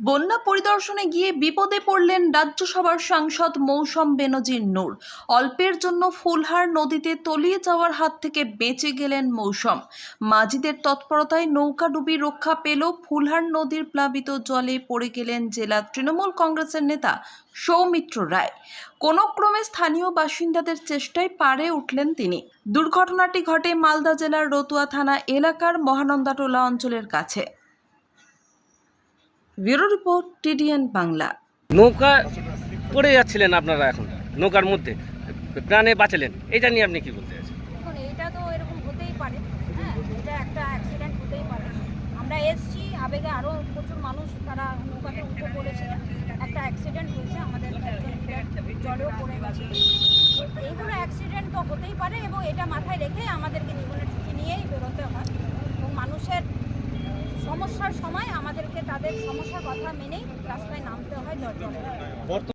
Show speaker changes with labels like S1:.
S1: বন্যা পরিদর্শনে গিয়ে বিপদে পড়লেন রাজ্যসভার সাংসদ মৌসম বেনজির নূর। অল্পের জন্য ফুলহার নদীতে তলিয়ে যাওয়ার হাত থেকে বেঁচে গেলেন মৌসম। মাঝিদের তৎপরতায় নৌকাডুবি রক্ষা পেল ফুলহার নদীর প্লাবিত জলে পড়ে গেলেন জেলা তৃণমূল কংগ্রেসের নেতা সৌমিত্র রায়। কোনো ক্রমে স্থানীয় বাসিন্দাদের চেষ্টায় পারে উঠলেন তিনি। দুর্ঘটনাটি ঘটে মালদা জেলার রতুয়া থানা এলাকার মহানন্দাটোলা অঞ্চলের কাছে। Bureau report TDN Bangla.
S2: নৌকা পড়ে যাচ্ছিলেন আপনারা এখন নৌকার মধ্যে। প্রাণে বাঁচালেন এটা নিয়ে আপনি কি বলতে চাইছেন?
S3: দেখুন এটা তো এরকম হতেই পারে হ্যাঁ এটা একটা অ্যাক্সিডেন্ট হতেই পারে। আমরা এসছি আবেগে আরও প্রচুর মানুষ তারা নৌকাতে উঠে পড়েছে। একটা অ্যাক্সিডেন্ট হয়েছে আমাদের একজন জলেও পড়ে গেছে। এইগুলো অ্যাক্সিডেন্ট তো হতেই পারে এবং এটা মাথায় রেখে আমাদেরকে সমস্যার সময় আমাদেরকে তাদের সমস্যার কথা মেনেই রাস্তায় নামতে হয় জলে